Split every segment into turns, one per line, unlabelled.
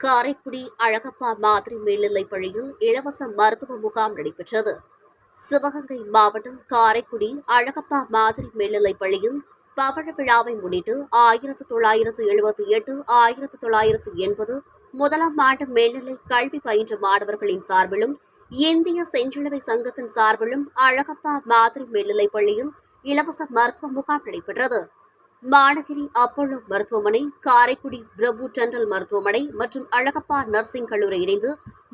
காரைக்குடி அழகப்பா மாதிரி மேல்நிலைப் பள்ளியில் இலவச மருத்துவ முகாம் நடைபெற்றது. சிவகங்கை மாவட்டம் காரைக்குடி அழகப்பா மாதிரி மேல்நிலைப் பள்ளியில் பவழ விழாவை முன்னிட்டு ஆயிரத்து தொள்ளாயிரத்து எழுபத்தி எட்டு ஆயிரத்து தொள்ளாயிரத்து எண்பது முதலாம் ஆண்டு மேல்நிலை கல்வி பயின்ற மாணவர்களின் சார்பிலும் இந்திய செஞ்சிலுவை சங்கத்தின் சார்பிலும் அழகப்பா மாதிரி மேல்நிலைப் பள்ளியில் இலவச மருத்துவ முகாம் நடைபெற்றது. மாநகரி அப்போலோ மருத்துவமனை காரைக்குடி பிரபு டென்டல் மருத்துவமனை மற்றும் அழகப்பா நர்சிங் கல்லூரி இணைந்து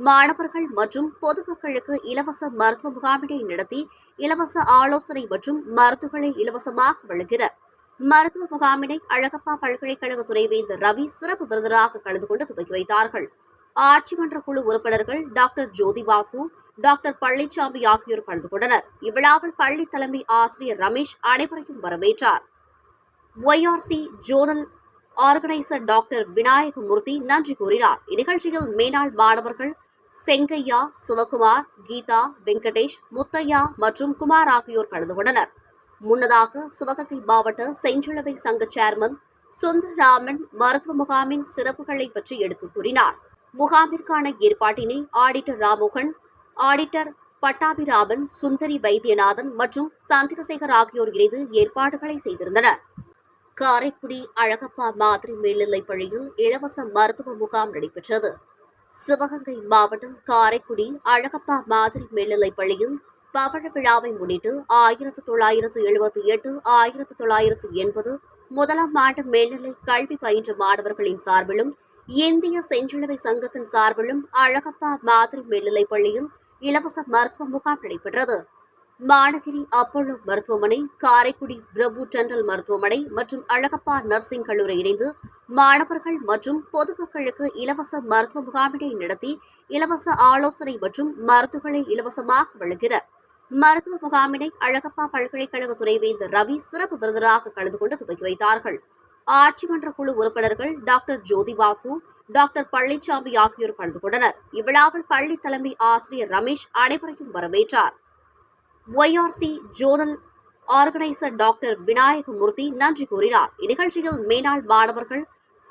மாணவர்கள் மற்றும் பொதுமக்களுக்கு இலவச மருத்துவ முகாமினை நடத்தி இலவச ஆலோசனை மற்றும் மருத்துவங்களை இலவசமாக வழங்கினர். மருத்துவ முகாமினை அழகப்பா பல்கலைக்கழக துணைவேந்தர் ரவி சிறப்பு விருந்தராக கலந்து கொண்டு துவக்கி வைத்தார்கள். ஆட்சி மன்ற குழு உறுப்பினர்கள் டாக்டர் ஜோதிபாசு டாக்டர் பழனிசாமி ஆகியோர் கலந்து கொண்டனர். இவ்விழாவில் பள்ளி தலைமை ஆசிரியர் ரமேஷ் அனைவரையும் வரவேற்றார். YRC zonal organiser doctor Vinayagamoorthy நன்றி கூறினார். இந்நிகழ்ச்சியில் மேனாள் மாணவர்கள் செங்கையா சிவகுமார் கீதா வெங்கடேஷ் முத்தையா மற்றும் குமார் ஆகியோர் கலந்து கொண்டனர். முன்னதாக சிவகங்கை மாவட்ட செஞ்சிலுவை சங்க சேர்மன் சுந்தரராமன் மருத்துவ முகாமின் சிறப்புகளை பற்றி எடுத்துக் கூறினார். முகாமிற்கான ஏற்பாட்டினை ஆடிட்டர் ராமோகன் ஆடிட்டர் பட்டாபிராமன் சுந்தரி வைத்தியநாதன் மற்றும் சந்திரசேகர் ஆகியோர் இணைந்து ஏற்பாடுகளை செய்திருந்தனர். காரைக்குடி அழகப்பா மாதிரி மேல்நிலைப் பள்ளியில் இலவச மருத்துவ முகாம் நடைபெற்றது. சிவகங்கை மாவட்டம் காரைக்குடி அழகப்பா மாதிரி மேல்நிலைப் பள்ளியில் பவழ விழாவை முன்னிட்டு ஆயிரத்து தொள்ளாயிரத்து எழுபத்தி எட்டு ஆயிரத்து தொள்ளாயிரத்து எண்பது முதலாம் ஆண்டு மேல்நிலை கல்வி பயின்ற மாணவர்களின் சார்பிலும் இந்திய செஞ்சிலுவை சங்கத்தின் சார்பிலும் அழகப்பா மாதிரி மேல்நிலைப் பள்ளியில் இலவச மருத்துவ முகாம் நடைபெற்றது. மாநகரி அப்போலோ மருத்துவமனை காரைக்குடி பிரபு டென்டல் மருத்துவமனை மற்றும் அழகப்பா நர்சிங் கல்லூரி இணைந்து மாணவர்கள் மற்றும் பொதுமக்களுக்கு இலவச மருத்துவ முகாமினை நடத்தி இலவச ஆலோசனை மற்றும் மருத்துவங்களை இலவசமாக வழங்கினர். மருத்துவ முகாமினை அழகப்பா பல்கலைக்கழக துணைவேந்தர் ரவி சிறப்பு விருந்தராக கலந்து கொண்டு துவக்கி வைத்தார்கள். ஆட்சிமன்ற குழு உறுப்பினர்கள் டாக்டர் ஜோதிவாசு டாக்டர் பழனிசாமி ஆகியோர் கலந்து கொண்டனர். இவ்விழாவில் பள்ளி தலைமை ஆசிரியர் ரமேஷ் அனைவரையும் வரவேற்றார். YRC zonal organiser doctor Vinayagamoorthy நன்றி கூறினார். இந்நிகழ்ச்சியில் மேனாள் மாணவர்கள்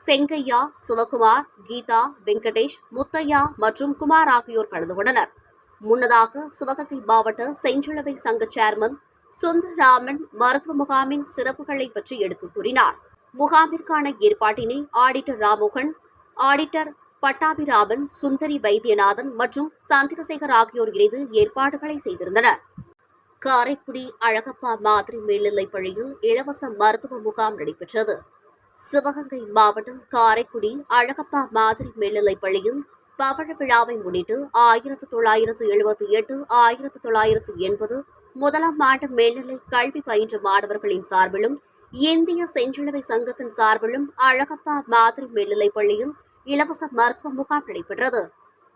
செங்கையா சிவகுமார் கீதா வெங்கடேஷ் முத்தையா மற்றும் குமார் ஆகியோர் கலந்து கொண்டனர். முன்னதாக சிவகங்கை மாவட்ட செஞ்சிலுவை சங்க சேர்மன் சுந்தரராமன் மருத்துவ முகாமின் சிறப்புகளை பற்றி எடுத்துக் கூறினார். முகாமிற்கான ஏற்பாட்டினை ஆடிட்டர் ராமோகன் ஆடிட்டர் பட்டாபிராமன் சுந்தரி வைத்தியநாதன் மற்றும் சந்திரசேகர் ஆகியோர் இணைந்து ஏற்பாடுகளை செய்திருந்தனர். காரைக்குடி அழகப்பா மாதிரி மேல்நிலைப் பள்ளியில் இலவச மருத்துவ முகாம் நடைபெற்றது. சிவகங்கை மாவட்டம் காரைக்குடி அழகப்பா மாதிரி மேல்நிலைப் பள்ளியில் பவழ விழாவை முன்னிட்டு ஆயிரத்து தொள்ளாயிரத்து எழுபத்தி எட்டு ஆயிரத்து தொள்ளாயிரத்து எண்பது முதலாம் ஆண்டு மேல்நிலை கல்வி பயின்ற மாணவர்களின் சார்பிலும் இந்திய செஞ்சிலுவை சங்கத்தின் சார்பிலும் அழகப்பா மாதிரி மேல்நிலைப் பள்ளியில் இலவச மருத்துவ முகாம் நடைபெற்றது.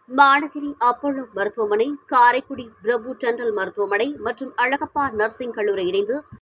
மாநகரி அப்போலோ மருத்துவமனை காரைக்குடி பிரபு டெண்டல் மருத்துவமனை மற்றும் அழகப்பா நர்சிங் கல்லூரி இணைந்து